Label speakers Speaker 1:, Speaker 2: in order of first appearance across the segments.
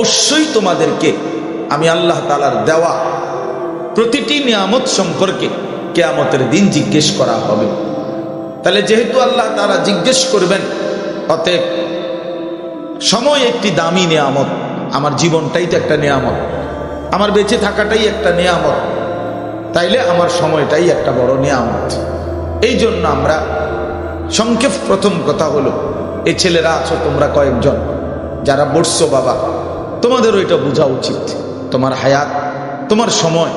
Speaker 1: অবশ্যই তোমাদেরকে আমি আল্লাহ তালার দেওয়া প্রতিটি নিয়ামত সম্পর্কে কেয়ামতের দিন জিজ্ঞেস করা হবে। তাহলে যেহেতু আল্লাহ তারা জিজ্ঞেস করবেন, অতএব সময় একটি দামি নিয়ামত, আমার জীবনটাই তো একটা নিয়ামত, আমার বেঁচে থাকাটাই একটা নিয়ামত, তাইলে আমার সময়টাই একটা বড় নিয়ামত। এই জন্য আমরা সংক্ষেপ প্রথম কথা হলো, এ ছেলেরা আছো তোমরা কয়েকজন, যারা বসছো বাবা তোমাদেরও এটা বোঝা উচিত। তোমার হায়াত, তোমার সময়,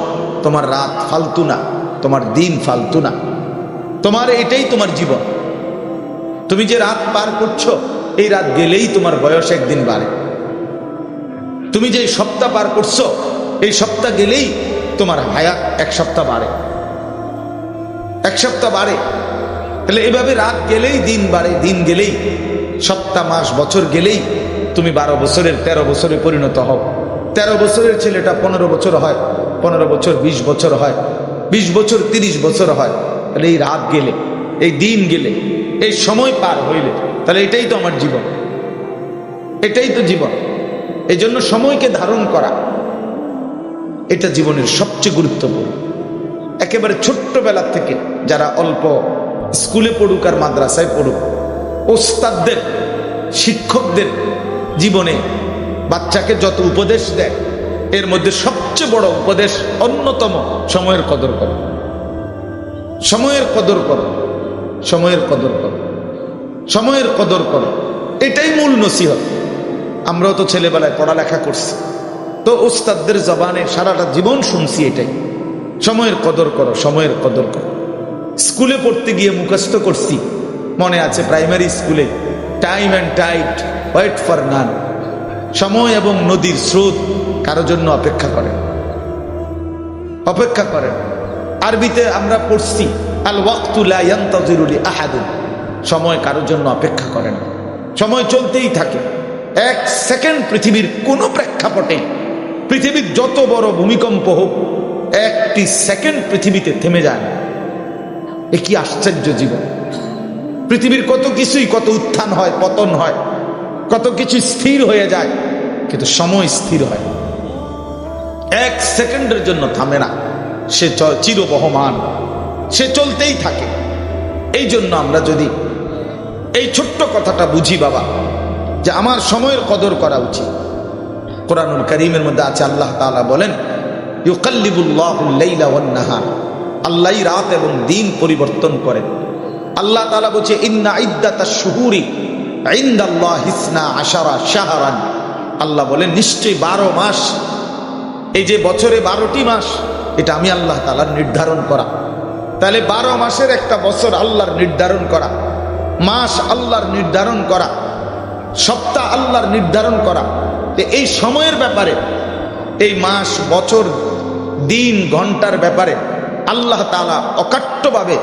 Speaker 1: তোমার রাত ফালতু না, তোমার দিন ফালতু না। তোমার এটাই তোমার জীবন। তুমি যে রাত পার করছ, এই রাত গেলেই তোমার বয়স একদিন বাড়ে। তুমি যে সপ্তাহ পার করছ, এই সপ্তাহ গেলেই তোমার হায়াত এক সপ্তাহ বাড়ে। এক সপ্তাহ বাড়ে। তাহলে এভাবে রাত গেলেই দিন বাড়ে, দিন গেলেই, সপ্তাহ, মাস, বছর গেলেই তুমি বারো বছরের, তেরো বছরে পরিণত হও। তেরো বছরের ছেলেটা পনেরো বছর হয়, পনেরো বছর, বিশ বছর হয়, বিশ বছর, তিরিশ বছর হয়। তাহলে এই রাত গেলে, এই দিন গেলে, এই সময় পার হইলে, তাহলে এটাই তো আমার জীবন। এটাই তো জীবন। এই জন্য সময়কে ধারণ করা, এটা জীবনের সবচেয়ে গুরুত্বপূর্ণ। একেবারে ছোট্টবেলার থেকে যারা অল্প স্কুলে পড়ুক আর মাদ্রাসায় পড়ুক, ওস্তাদদের, শিক্ষকদের জীবনে বাচ্চাকে যত উপদেশ দেয়, এর মধ্যে সবচেয়ে বড় উপদেশ অন্যতম সময়ের কদর করো। সময়ের কদর করো, সময়ের কদর করো, সময়ের কদর করো, এটাই মূল নসিহত। আমরাও তো ছেলেবেলায় পড়ালেখা করছি, তো ওস্তাদদের জবানে সারাটা জীবন শুনছি এটাই। সময়ের কদর করো, সময়ের কদর করো। স্কুলে পড়তে গিয়ে মুখস্থ করছি, মনে আছে প্রাইমারি স্কুলে time and tide wait for none. সময় এবং নদীর স্রোত কারও জন্য অপেক্ষা করে। অপেক্ষা করে। আরবিতে আমরা পড়ছি, আল ওয়াক্তুলা আহাদুন সময় কারোর জন্য অপেক্ষা করে না। সময় চলতেই থাকে। এক সেকেন্ড পৃথিবীর কোনো প্রেক্ষাপটে, পৃথিবীর যত বড় ভূমিকম্প হোক, একটি সেকেন্ড পৃথিবীতে থেমে যায় না। এ কি আশ্চর্য জীবন। পৃথিবীর কত কিছুই কত উত্থান হয়, পতন হয় কত কিছু স্থির হয়ে যায়, কিন্তু সময় স্থির হয়। এক সেকেন্ডের জন্য থামে না। সে চিরবহমান সে চলতেই থাকে। এই জন্য আমরা যদি এই ছোট্ট কথাটা বুঝি, বাবা, যে আমার সময়ের কদর করা উচিত। কোরআনুল করিমের মধ্যে আছে, আল্লাহ তাআলা বলেন আল্লাহই রাত এবং দিন পরিবর্তন করেন। আল্লাহ তাআলা বলছে, ইন্না ইদ্দাতাশ শুহুরি। হিসনা আশারা আল্লাহ বলেন, নিশ্চয়ই বারো মাস, এই যে বছরে বারোটি মাস, এটা আমি আল্লাহ তালার নির্ধারণ করা। তাহলে বারো মাসের একটা বছর আল্লাহর নির্ধারণ করা, মাস আল্লাহর নির্ধারণ করা, সপ্তাহ আল্লাহর নির্ধারণ করা। এই সময়ের ব্যাপারে, এই মাস, বছর, দিন, ঘণ্টার ব্যাপারে আল্লাহ তালা অকাট্যভাবে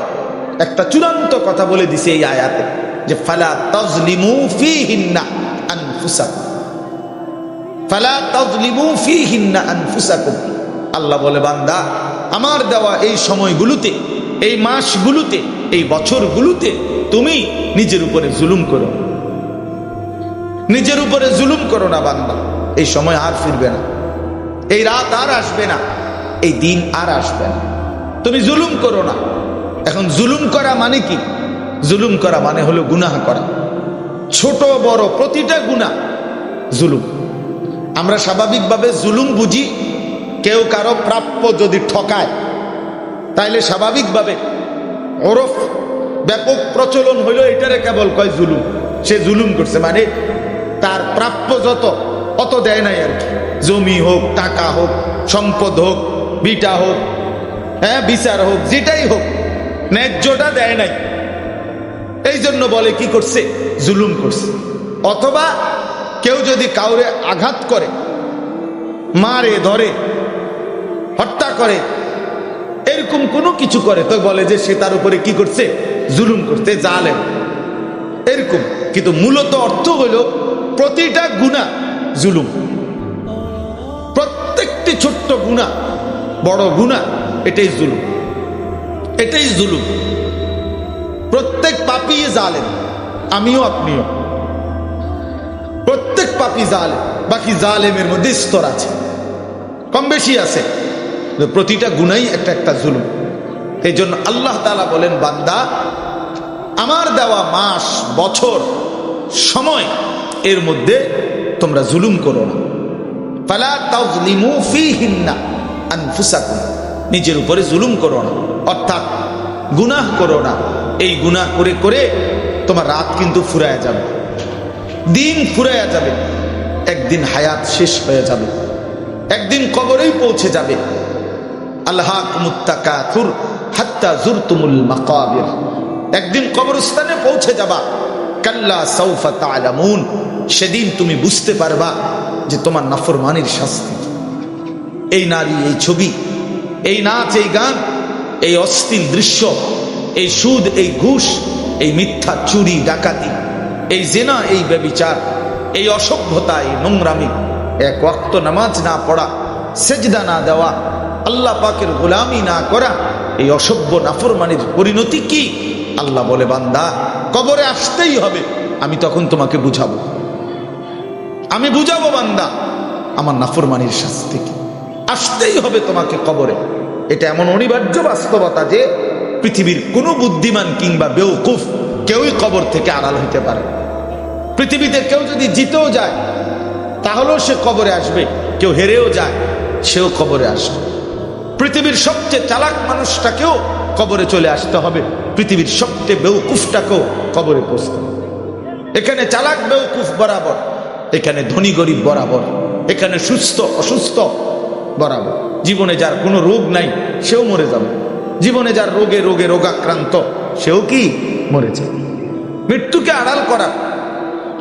Speaker 1: একটা চূড়ান্ত কথা বলে দিছে এই আয়াতে। যে ফালা তজলিমু ফিহিন্না আনফুসাকুম। ফালা তাজলিমু ফীহিন্না আনফুসাকুম। আল্লাহ বলে, বান্দা, আমার দেওয়া এই সময়গুলোতে, এই মাসগুলোতে, এই বছরগুলোতে তুমি নিজের উপরে জুলুম করো। নিজের উপরে জুলুম করো না, বান্দা। এই সময় আর ফিরবে না। এই রাত আর আসবে না। এই দিন আর আসবে না। তুমি জুলুম করো না। এখন জুলুম করা মানে কি? জুলুম করা মানে হলো গুনাহ করা। ছোট, বড়, প্রতিটা গুনাহ জুলুম। আমরা স্বাভাবিকভাবে জুলুম বুঝি, কেউ কারও প্রাপ্য যদি ঠকায়, তাইলে স্বাভাবিকভাবে ওরফ ব্যাপক প্রচলন হইল, এটারে কেবল কয় জুলুম। সে জুলুম করছে মানে তার প্রাপ্য যত, অত দেয় নাই আর কি। জমি হোক, টাকা হোক, সম্পদ হোক, বিটা হোক হ্যাঁ বিচার হোক, যেটাই হোক, ন্যায্যটা দেয় নাই। এই জন্য বলে কি করছে? জুলুম করছে। অথবা কেউ যদি কাউরে আঘাত করে, মারে, ধরে, হত্যা করে, এরকম কোনো কিছু করে, তো বলে যে সে তার উপরে কি করছে? জুলুম করতে জালেম। এরকম। কিন্তু মূলত অর্থ হলো প্রতিটা গুণা জুলুম। প্রত্যেকটি ছোট্ট গুণা, বড় গুণা, এটাই জুলুম। এটাই জুলুম। প্রত্যেক পাপি জালেম, আমিও আপনিও। প্রত্যেক পাপি জালেম, বাকি জালেমের মধ্যে স্তর আছে, কম বেশি আছে। প্রতিটা গুণাই একটা একটা জুলুম। এই জন্য আল্লাহ তালা বলেন, বান্দা, আমার দেওয়া মাস, বছর, সময়, এর মধ্যে তোমরা জুলুম করো না। নিজের উপরে জুলুম করো না। অর্থাৎ গুনাহ করো না। এই গুনাহ করে করে তোমার রাত কিন্তু ফুরায় যাবে। দিন ফুরাইয়া যাবে। একদিন হায়াত শেষ হয়ে যাবে। একদিন কবরেই পৌঁছে যাবে। আল্লাহ কুমুত্তাকাতুর হাত্তা জুরতুমুল মাকাবির। একদিন কবরস্থানে পৌঁছে যাবা। কাল্লা সৌফা তালামুন সেদিন তুমি বুঝতে পারবা যে তোমার নাফরমানির শাস্তি। এই নারী, এই ছবি, এই নাচ, এই গান, এই অস্থির দৃশ্য এই সুদ, এই ঘুষ, এই মিথ্যা, চুরি, ডাকাতি, এই জেনা, এই ব্যবিচার, এই অসভ্যতা, এই নোংরামি। এক ওয়াক্ত নামাজ না পড়া, সেজদা না দেওয়া, আল্লাহ পাকের গোলামি না করা, এই অসভ্য নাফরমানির পরিণতি কি? আল্লাহ বলে, বান্দা, কবরে আসতেই হবে, আমি তখন তোমাকে বুঝাবো। আমি বুঝাবো, বান্দা, আমার নাফরমানির শাস্তি কি? আসতেই হবে তোমাকে কবরে। এটা এমন অনিবার্য বাস্তবতা যে পৃথিবীর কোনো বুদ্ধিমান কিংবা বেউকুফ কেউই কবর থেকে আড়াল হইতে পারে। পৃথিবীতে কেউ যদি জিতেও যায়, তাহলেও সে কবরে আসবে। কেউ হেরেও যায়, সেও কবরে আসবে। পৃথিবীর সবচেয়ে চালাক মানুষটাকেও কবরে চলে আসতে হবে। পৃথিবীর সবচেয়ে বেউকুফটাকেও কবরে পৌঁছতে এখানে চালাক বেউকুফ বরাবর, এখানে ধনী গরিব বরাবর, এখানে সুস্থ অসুস্থ বরাবর। জীবনে যার কোনো রোগ নাই, সেও মরে যাবে। জীবনে যার রোগে রোগে রোগাক্রান্ত, সেও কি মরেছে? মৃত্যুকে আড়াল করা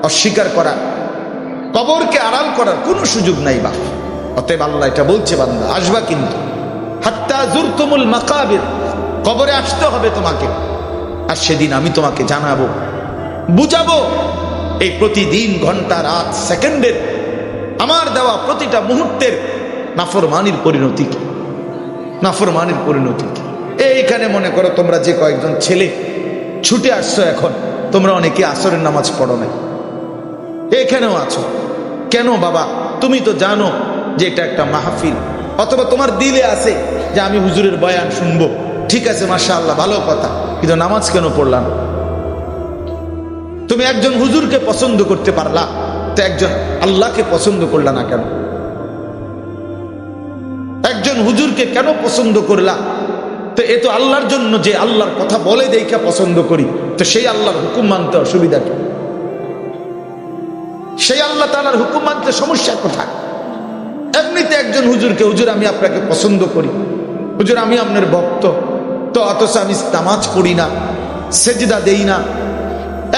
Speaker 1: অস্বীকার করা কবরকে আড়াল করার কোনো সুযোগ নাই বা। অতএব আল্লাহ এটা বলছে, বান্দা, আসবা কিন্তু। হাত্তা জুরতুমুল মাকাবির, কবরে আসতে হবে তোমাকে। আর সেদিন আমি তোমাকে জানাব, বুঝাবো, এই প্রতিদিন, ঘণ্টা, রাত, সেকেন্ডের আমার দেওয়া প্রতিটা মুহূর্তের নাফরমানির পরিণতি কি? নাফরমানির পরিণতি কি? এইখানে মনে করো তোমরা যে কয়েকজন ছেলে ছুটে আসছো এখন, তোমরা অনেকে আসরের নামাজ পড়ো নাই। এখানেও আছো। কেন বাবা? তুমি তো জানো যে এটা একটা মাহফিল। অথবা তোমার দিলে আছে যে আমি হুজুরের বয়ান শুনব। ঠিক আছে মাসা আল্লাহ ভালো কথা। কিন্তু নামাজ কেন পড়লাম? তুমি একজন হুজুরকে পছন্দ করতে পারলা, তো একজন আল্লাহকে পছন্দ করলা না কেন? একজন হুজুরকে কেন পছন্দ করলা? তো এ তো আল্লাহর জন্য যে আল্লাহর কথা বলে দেখা পছন্দ করি। তো সেই আল্লাহর হুকুম মানতে অসুবিধা কি? সেই আল্লাহ তালার হুকুম মানতে সমস্যা কোথায়? এমনিতে একজন হুজুরকে, হুজুর, আমি আপনাকে পছন্দ করি। হুজুর, আমি আপনার ভক্ত। তো অথচ আমি নামাজ পড়ি না, সেজদা দেই না,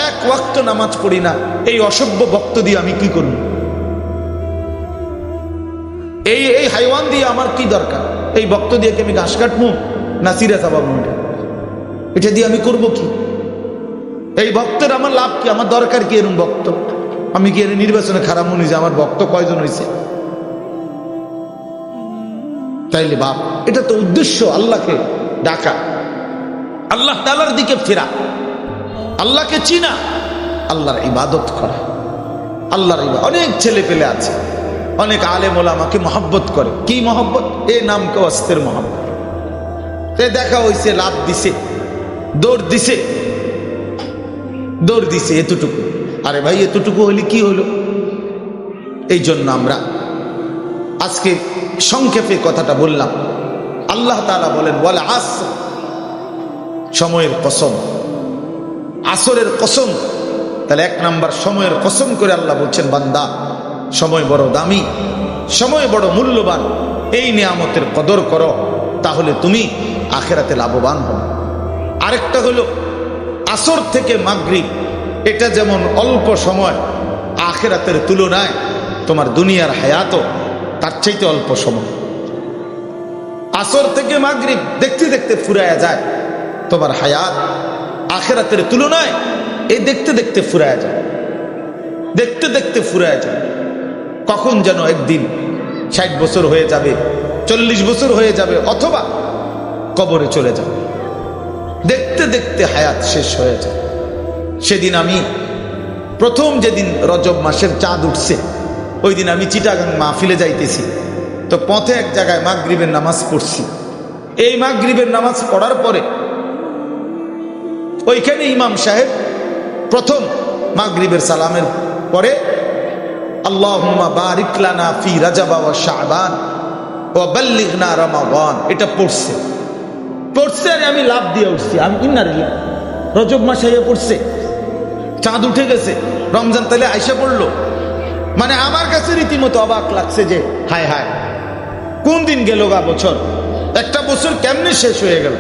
Speaker 1: এক ওয়াক্ত নামাজ পড়ি না। এই অসভ্য ভক্ত দিয়ে আমি কি করব? এই এই হাইওয়ান দিয়ে আমার কি দরকার? এই ভক্ত দিয়ে কি আমি ঘাস কাটবো? না সিরা চাবাবো এটা দিয়ে আমি করব কি? এই ভক্তের আমার লাভ কি? আমার দরকার কি এরকম ভক্ত? আমি কি এর নির্বাচনে খারাপ মনে যে আমার ভক্ত কয়জন হয়েছে তাইলে বাপ, এটা তো উদ্দেশ্য আল্লাহকে ডাকা। আল্লাহ তালার দিকে ফেরা। আল্লাহকে চিনা। আল্লাহর ইবাদত করা। আল্লাহর ইবাদত অনেক ছেলে পেলে আছে। অনেক আলেম আমাকে মহব্বত করে। কি মহব্বত? এ নাম কে অস্তের মহব্বত। এ দেখা হইছে লাভ দিছে, দৌড় দিছে। দৌড় দিছে এতটুকু। আরে ভাই, এতটুকু হলে কি হলো এই জন্য আমরা আজকে সংক্ষেপে কথাটা বললাম। আল্লাহ তালা বলেন বলে আস সময়ের কসম। আসরের কসম। তাহলে এক নাম্বার, সময়ের কসম করে আল্লাহ বলছেন, বান্দা, সময় বড় দামি, সময় বড় মূল্যবান। এই নিয়ামতের কদর করো। তাহলে তুমি আখেরাতে লাভবান হবে আরেকটা হলো, আসর থেকে মাগরিব, এটা যেমন অল্প সময়, আখেরাতের তুলনায় তোমার দুনিয়ার হায়াতও তার চাইতে অল্প সময়। আসর থেকে মাগরিব দেখতে দেখতে ফুরায়া যায় তোমার হায়াত। আখেরাতের তুলনায় এই দেখতে দেখতে ফুরায়া যায়। দেখতে দেখতে ফুরায়া যায়। কখন যেন একদিন ষাট বছর হয়ে যাবে চল্লিশ বছর হয়ে যাবে, অথবা কবরে চলে যাবে। দেখতে দেখতে হায়াত শেষ হয়ে যায়। সেদিন আমি, প্রথম যেদিন রজব মাসের চাঁদ উঠছে ওই দিন আমি চিটাগাং মাহফিলে যাইতেছি। তো পথে এক জায়গায় মাগরিবের নামাজ পড়ছি। এই মাগরিবের নামাজ পড়ার পরে, ওইখানে ইমাম সাহেব প্রথম মাগরিবের সালামের পরে, আল্লাহুম্মা বারিক লানা ফি রাজাবা ওয়া শাবান ওয়া বাল্লিগনা রমাদান। এটা পড়ছে। পড়ছে আর আমি লাভ দিয়ে উঠছি। আমি ইন্নারিল্লাহ রজব মাসে আইয়া পড়ছে। চাঁদ উঠে গেছে। রমজান তাহলে আইসা পড়ল। মানে আমার কাছে রীতিমতো অবাক লাগছে যে, হায় হায়, কোন দিন গেল গা বছর? একটা বছর কেমনে শেষ হয়ে গেল?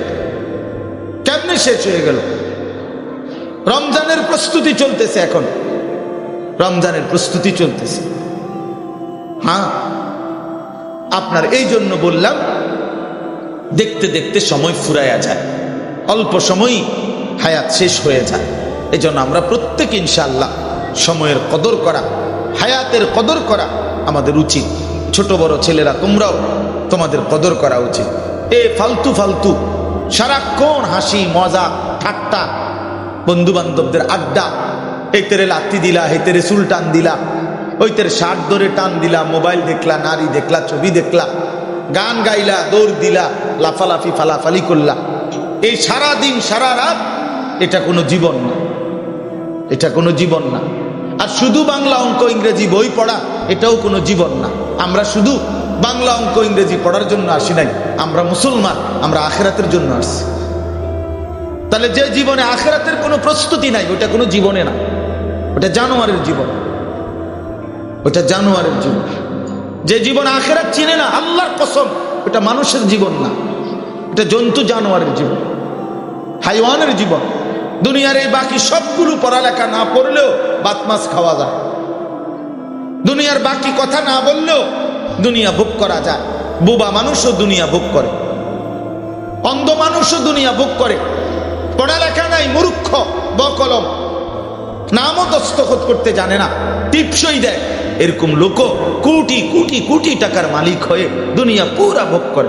Speaker 1: কেমনে শেষ হয়ে গেল? রমজানের প্রস্তুতি চলতেছে এখন। রমজানের প্রস্তুতি চলতেছে। হ্যাঁ? আপনার এই জন্য বললাম, দেখতে দেখতে সময় ফুরাইয়া যায়। অল্প সময়ই হায়াত শেষ হয়ে যায়। এই জন্য আমরা প্রত্যেক ইনশাল্লাহ সময়ের কদর করা, হায়াতের কদর করা আমাদের উচিত। ছোট বড় ছেলেরা, তোমরাও তোমাদের কদর করা উচিত। এ ফালতু ফালতু, সারাক্ষণ হাসি, মজা, ঠাট্টা বন্ধু বান্ধবদের আড্ডা এই তেরে লাত্তি দিলা এই তেরে চুল টান দিলা ওই তেরে শার্ট ধরে টান দিলা, মোবাইল দেখলা, নারী দেখলা, ছবি দেখলা, গান গাইলা, দৌড় দিলা, লাফালাফি, ফালাফালি করলা। এই সারা দিন সারা রাত এটা কোনো জীবন না। এটা কোনো জীবন না। আর শুধু বাংলা অঙ্ক ইংরেজি বই পড়া, এটাও কোনো জীবন না। আমরা শুধু বাংলা অঙ্ক ইংরেজি পড়ার জন্য আসি নাই। আমরা মুসলমান, আমরা আখেরাতের জন্য আসছি। তাহলে যে জীবনে আখেরাতের কোনো প্রস্তুতি নাই, ওটা কোনো জীবনে না। ওটা জানোয়ারের জীবন। ওটা জানোয়ারের জীবন যে জীবন আখেরাত চিনে না, আল্লাহর কসম, ওটা মানুষের জীবন না। এটা জন্তু জানোয়ারের জীবন, হাইওয়ানের জীবন। দুনিয়ার এই বাকি সবগুলো পড়ালেখা না পড়লেও বাত মাছ খাওয়া যায়। দুনিয়ার বাকি কথা না বললেও দুনিয়া ভোগ করা যায়। বোবা মানুষও দুনিয়া ভোগ করে। অন্ধ মানুষও দুনিয়া ভোগ করে। পড়ালেখা নাই, মূর্খ, বকলম। নামও দস্তখত করতে জানে না। টিপসই দেয়। এরকম লোক কোটি কোটি কোটি টাকার মালিক হয়ে দুনিয়া পুরা ভোগ করে।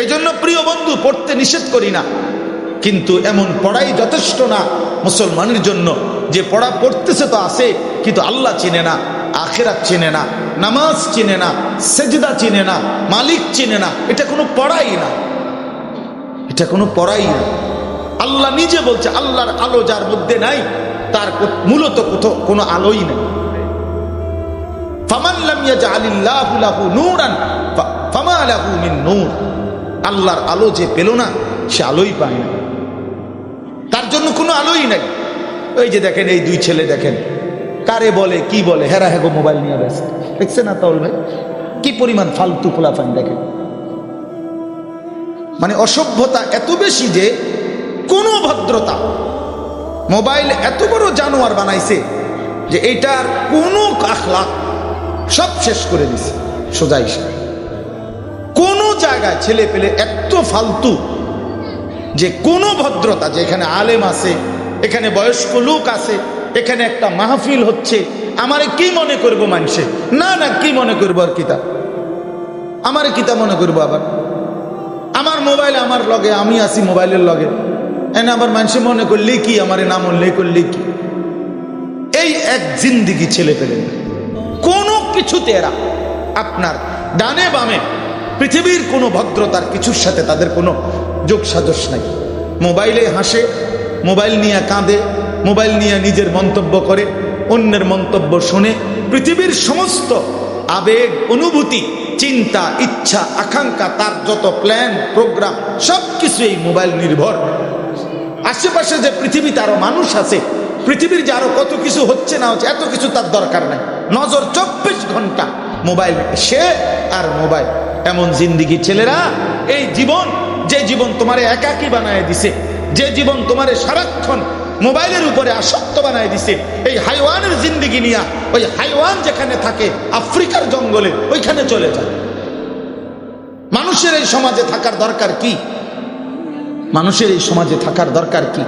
Speaker 1: এই জন্য প্রিয় বন্ধু, পড়তে নিষেধ করি না। কিন্তু এমন পড়াই যথেষ্ট না মুসলমানের জন্য। যে পড়া পড়তেছে তো আছে, কিন্তু আল্লাহ চিনে না, আখেরাত চিনে না, নামাজ চিনে না, সেজদা চিনে না, মালিক চিনে না, এটা কোনো পড়াই না। এটা কোনো পড়াই না। আল্লাহ নিজে বলছে, আল্লাহর আলো যার মধ্যে নাই, তার মূলত কোথাও কোনো আলোই নেই। আল্লাহর আলো যে পেল না, সে আলোই পায় না। তার জন্য কোনো আলোই নাই। ওই যে দেখেন, এই দুই ছেলে দেখেন, কারে বলে, কি বলে? হেরা হেগো মোবাইল নিয়ে ব্যস্ত। দেখছে না তাহলে ভাই? কি পরিমাণ ফালতু পোলাফান দেখেন। মানে অসভ্যতা এত বেশি যে কোনো ভদ্রতা, মোবাইল এত বড় জানোয়ার বানাইছে যে এটার কোনো আখলাক সব শেষ করে দিছে, সোজা হিসেবে কোনো জায়গায় ছেলে পেলে এত ফালতু যে কোনো ভদ্রতা, যে এখানে আলেম আছে, এখানে বয়স্ক লোক আছে, এখানে একটা মাহফিল হচ্ছে, আমারে কি মনে করব মানুষে? না না, কি মনে করব আর কিতা? আমারে কিতা মনে করব আবার? আমার মোবাইল আমার লগে, আমি আছি মোবাইলের লগে। এনে আবার মানুষে মনে করলে কি, আমার নাম উল্লেখ করলে কি? এই এক জিন্দিগি ছেলে পেলে কোনো কিছুতে এরা আপনার ডানে বামে পৃথিবীর কোনো ভদ্রতার কিছুর সাথে তাদের কোনো যোগ সাজস নাই। মোবাইলে হাসে, মোবাইল নিয়ে কাঁদে, মোবাইল নিয়ে নিজের মন্তব্য করে, অন্যের মন্তব্য শুনে। পৃথিবীর সমস্ত আবেগ, অনুভূতি, চিন্তা, ইচ্ছা, আকাঙ্ক্ষা, তার যত প্ল্যান প্রোগ্রাম সব কিছু এই মোবাইল নির্ভর। আশেপাশে যে পৃথিবীতে আরও মানুষ আছে পৃথিবীর যে আরও কত কিছু হচ্ছে না হচ্ছে, এত কিছু তার দরকার নাই। নজর চব্বিশ ঘণ্টা মোবাইল সে আর মোবাইল। এমন জিন্দিগি ছেলেরা, এই জীবন, যে জীবন তোমারে একাকী বানায় দিছে, যে জীবন তোমারে সারাক্ষণ মোবাইলের উপরে আসক্ত বানায় দিছে, এই হাইওয়ানের জিন্দিগি নিয়া, ওই হাইওয়ান যেখানে থাকে, আফ্রিকার জঙ্গলে, ওইখানে চলে যায়। মানুষের এই সমাজে থাকার দরকার কি? মানুষের এই সমাজে থাকার দরকার কি?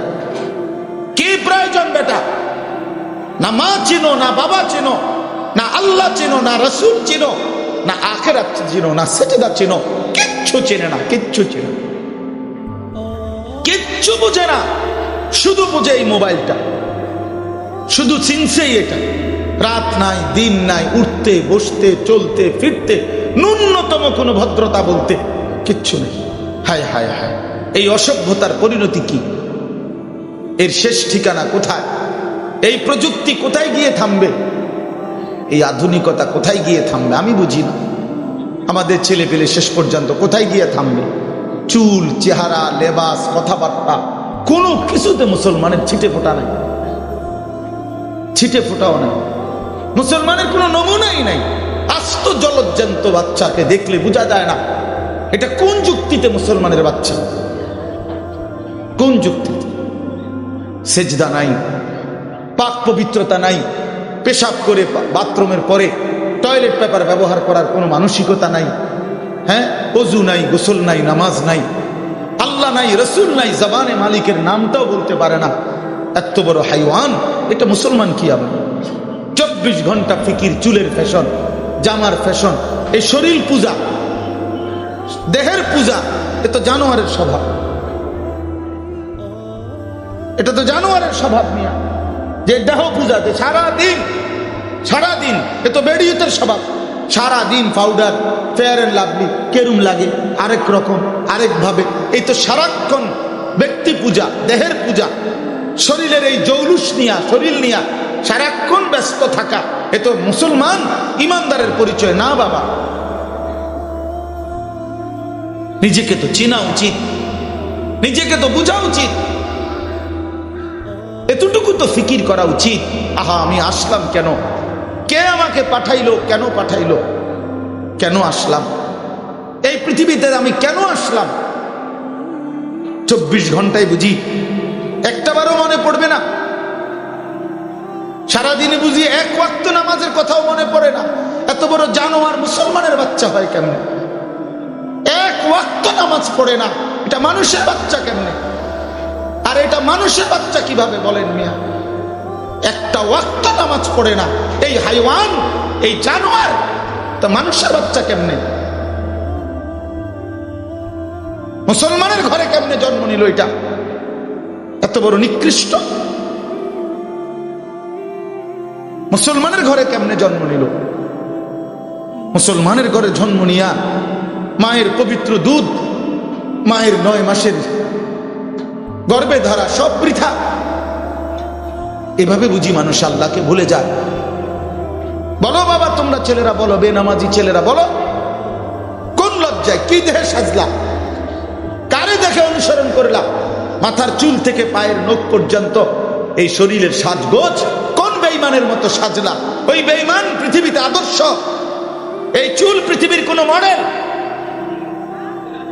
Speaker 1: কি প্রয়োজন বেটা? না মা চিনো, না বাবা চিনো, না আল্লাহ চিনো, না রসুল চিনো, না আখেরাত চিনো, না সেজদা চিনো, কিচ্ছু চেনে না, কিচ্ছু চেনে কিচ্ছু বুঝে না, শুধু বুঝে এই মোবাইলটা। শুধু চিনছেই এটা। রাত নাই, দিন নাই, উঠতে, বসতে, চলতে, ফিরতে, ন্যূনতম কোনো ভদ্রতা বলতে কিচ্ছু নেই। হায় হায় হায়, এই অসভ্যতার পরিণতি কি? এর শেষ ঠিকানা কোথায়? এই প্রযুক্তি কোথায় গিয়ে থামবে? এই আধুনিকতা কোথায় গিয়ে থামবে? আমি বুঝি না। আমাদের ছেলে পেলে শেষ পর্যন্ত কোথায় গিয়ে থামবে? চুল, চেহারা, লেবাস, কথাবার্তা, কোনো কিছুতে মুসলমানের ছিটে ফোটা নাই। ছিটে ফোটাও নাই। মুসলমানের কোনো নমুনাই নাই। আস্ত জলজ্জান্ত বাচ্চাকে দেখলে বোঝা যায় না, এটা কোন যুক্তিতে মুসলমানের বাচ্চা? কোন যুক্তিতে সেজদা নাই, পাক পবিত্রতা নাই, পেশাব করে বাথরুমের পরে টয়লেট পেপার ব্যবহার করার কোনো মানসিকতা নাই হ্যাঁ? অজু নাই, গোসল নাই, নামাজ নাই, আল্লাহ নাই, রসুল নাই, জবানে মালিকের নামটাও বলতে পারে না। এত বড় হাইওয়ান, এটা মুসলমান কি আবার চব্বিশ ঘণ্টা ফিকির, চুলের ফ্যাশন, জামার ফ্যাশন, এই শরীর পূজা, দেহের পূজা, এ তো জানোয়ারের স্বভাব। এটা তো জানোয়ারের স্বভাব নিয়ে যে দেহ পূজাতে সারাদিন সারাদিন, এ তো বেডিয়তের স্বভাব। সারাদিন পাউডার ফেয়ার অ্যান্ড লাভলি কেরুম লাগে, আরেক রকম আরেক ভাবে এই তো সারাক্ষণ ব্যক্তি পূজা, দেহের পূজা। শরীরের এই জৌলুস নিয়া, শরীর নিয়া সারাক্ষণ ব্যস্ত থাকা, এ তো মুসলমান ইমানদারের পরিচয়। না, বাবা। নিজেকে তো চেনা উচিত। নিজেকে তো বোঝা উচিত। এতটুকু তো ফিকির করা উচিত। আহা, আমি আসলাম কেন? কে আমাকে পাঠাইলো? কেন পাঠাইলো? কেন আসলাম? এই পৃথিবীতে আমি কেন আসলাম? চব্বিশ ঘন্টায় বুঝি, একটাবারও মনে পড়বে না। সারাদিনে বুঝি এক ওয়াক্ত নামাজের কথাও মনে পড়ে না। এত বড় জানোয়ার মুসলমানের বাচ্চা হয় কেমনে? এক ওয়াক্ত নামাজ পড়ে না। এটা মানুষের বাচ্চা কেমনে? আর এটা মানুষের বাচ্চা কীভাবে বলেন মিয়া? একটা ওয়াক্ত নামাজ পড়ে না। এই হাইওয়ান, এই জানোয়ার, তা মানুষের বাচ্চা কেমনে? মুসলমানের ঘরে কেমনে জন্ম নিল এটা? এত বড় নিকৃষ্ট? মুসলমানের ঘরে কেমনে জন্ম নিল? মুসলমানের ঘরে জন্ম নিয়া মায়ের পবিত্র দুধ, মায়ের নয় মাসের গর্বে ধরা সব বৃথা। এভাবে বুঝি মানুষ আল্লাহকে ভুলে যায়। বলো বাবা, তোমরা ছেলেরা বলো, বেনামাজি ছেলেরা বলো, কোন লজ্জায় কি দেহে সাজলা? কারে দেখে অনুসরণ করলাম মাথার চুল থেকে পায়ের নখ পর্যন্ত এই শরীরের সাজগোজ কোন বেইমানের মতো সাজলা? ওই বেইমান পৃথিবীতে আদর্শ। এই চুল পৃথিবীর কোন মডেল?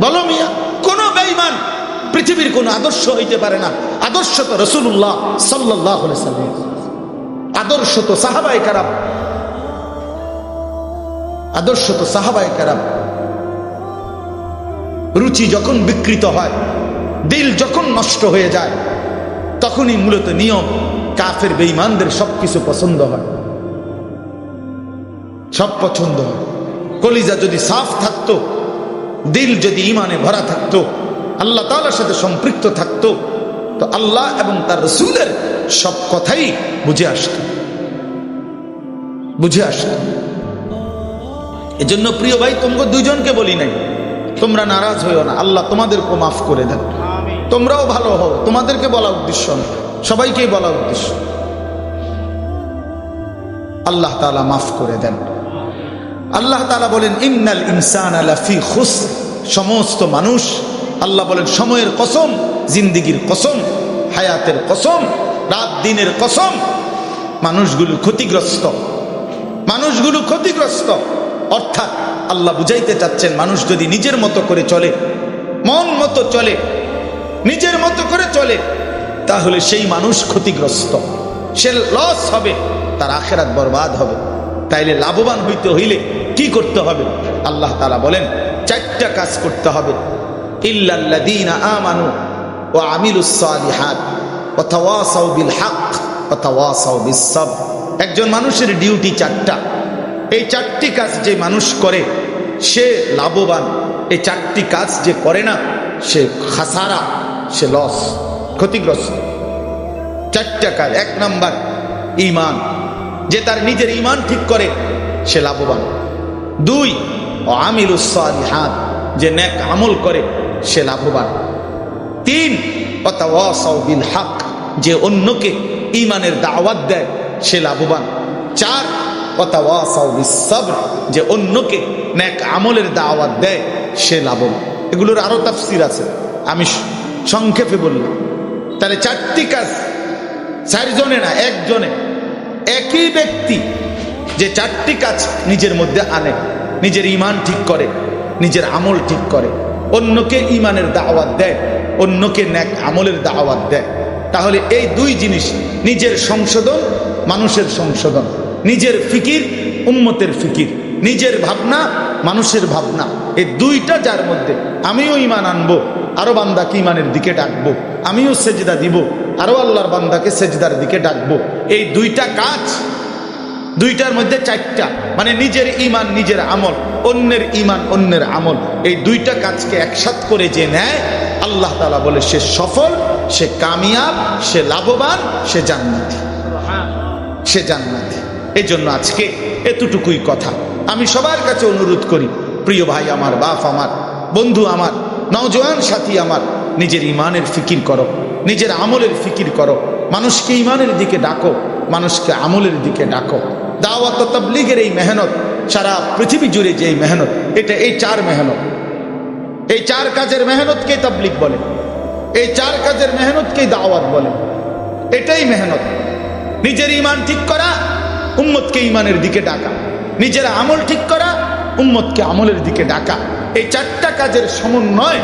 Speaker 1: বলো মিয়া, কোন বেইমান পৃথিবীর কোন আদর্শ হইতে পারে না। আদর্শ তো রসুল্লাহ সাল্লাহ আদর্শ তো সাহাবাই কারাম। আদর্শ তো সাহাবাই কারাম। রুচি যখন বিকৃত হয়, দিল যখন নষ্ট হয়ে যায়, তখনই মূলত নিয়ম, কাফের বেঈমানদের সবকিছু পছন্দ হয়। সব পছন্দ হয়। কলিজা যদি সাফ থাকতো, দিল যদি ইমানে ভরা থাকতো আল্লাহ তাআলার সাথে সম্পৃক্ত থাকতো তো আল্লাহ এবং তার রসুলের সব কথাই বুঝে আসত। বুঝে আসত। এজন্য প্রিয় ভাই তোমাকে দুইজনকে বলি নাই তোমরা নারাজ হইও না আল্লাহ তোমাদেরকে মাফ করে দেন। তোমরাও ভালো হও তোমাদেরকে বলা উদ্দেশ্য না সবাইকেই বলা উদ্দেশ্য। আল্লাহ তাআলা মাফ করে দেন। আল্লাহ তাআলা বলেন ইন্নাল ইনসান আলাফি খুস সমস্ত মানুষ আল্লাহ বলেন, সময়ের কসম, জিন্দিগির কসম, হায়াতের কসম, রাত দিনের কসম। মানুষগুলো ক্ষতিগ্রস্ত। মানুষগুলো ক্ষতিগ্রস্ত। অর্থাৎ আল্লাহ বুঝাইতে চাচ্ছেন, মানুষ যদি নিজের মতো করে চলে, মন মতো চলে, নিজের মতো করে চলে, তাহলে সেই মানুষ ক্ষতিগ্রস্ত। সে লস হবে, তার আখেরাত বরবাদ হবে। তাইলে লাভবান হইতে হইলে কি করতে হবে? আল্লাহ তালা বলেন, চারটা কাজ করতে হবে। সাবর একজন মানুষের ডিউটি চারটা। এই চারটি কাজ যে মানুষ করে, সে লাভবান। এই চারটি কাজ যে করে না, সে খাসারা, সে লস, ক্ষতিগ্রস্ত। চারটা কাজ, এক নাম্বার ইমান যে তার নিজের ইমান ঠিক করে, সে লাভবান। দুই ও আমিলুসালিহাত যে নেক আমল করে সে লাভবান। তিন বিল হাক যে অন্যকে ইমানের দাওয়াত দেয়, সে লাভবান। চার সবর যে অন্যকে নেক আমলের দাওয়াত দেয়, সে লাভবান। এগুলোর আরও তাফসির আছে। আমি সংক্ষেপে বললাম। তাহলে চারটি কাজ। চারজনে না, একজনে। একই ব্যক্তি যে চারটি কাজ নিজের মধ্যে আনে, নিজের ইমান ঠিক করে, নিজের আমল ঠিক করে। অন্যকে ইমানের দাওয়াত দেয়, অন্যকে ন্যাক আমলের দাওয়াত দেয়। তাহলে এই দুই জিনিস নিজের সংশোধন, মানুষের সংশোধন। নিজের ফিকির, উম্মতের ফিকির। নিজের ভাবনা, মানুষের ভাবনা। এই দুইটা যার মধ্যে আমিও ইমান আনব, আরও বান্দাকে ইমানের দিকে ডাকবো, আমিও সেজদা দিব, আরও আল্লাহর বান্দাকে সেজদার দিকে ডাকবো। এই দুইটা কাজ দুইটার মধ্যে চারটা। মানে নিজের ইমান নিজের আমল, অন্যের ইমান অন্যের আমল। এই দুইটা কাজকে একসাথ করে যে নেয়, আল্লাহ তালা বলে সে সফল, সে কামিয়াব, সে লাভবান, সে জান্নাতি। সে জান্নাতি। এই জন্য আজকে এতটুকুই কথা। আমি সবার কাছে অনুরোধ করি, প্রিয় ভাই আমার, বাপ আমার, বন্ধু আমার, নওজোয়ান সাথী আমার, নিজের ইমানের ফিকির করো, নিজের আমলের ফিকির করো। মানুষকে ইমানের দিকে ডাকো, মানুষকে আমলের দিকে ডাকো। দাওয়াত তাবলীগের এই মেহনত, সারা পৃথিবী জুড়ে যে এই মেহনত, এটা এই চার মেহনত। এই চার কাজের মেহনতকে তাবলিগ বলে। এই চার কাজের মেহনতকেই দাওয়াত বলে। এটাই মেহনত। নিজের ইমান ঠিক করা, উম্মতকে ইমানের দিকে ডাকা। নিজের আমল ঠিক করা, উম্মতকে আমলের দিকে ডাকা। এই চারটা কাজের সমন্বয়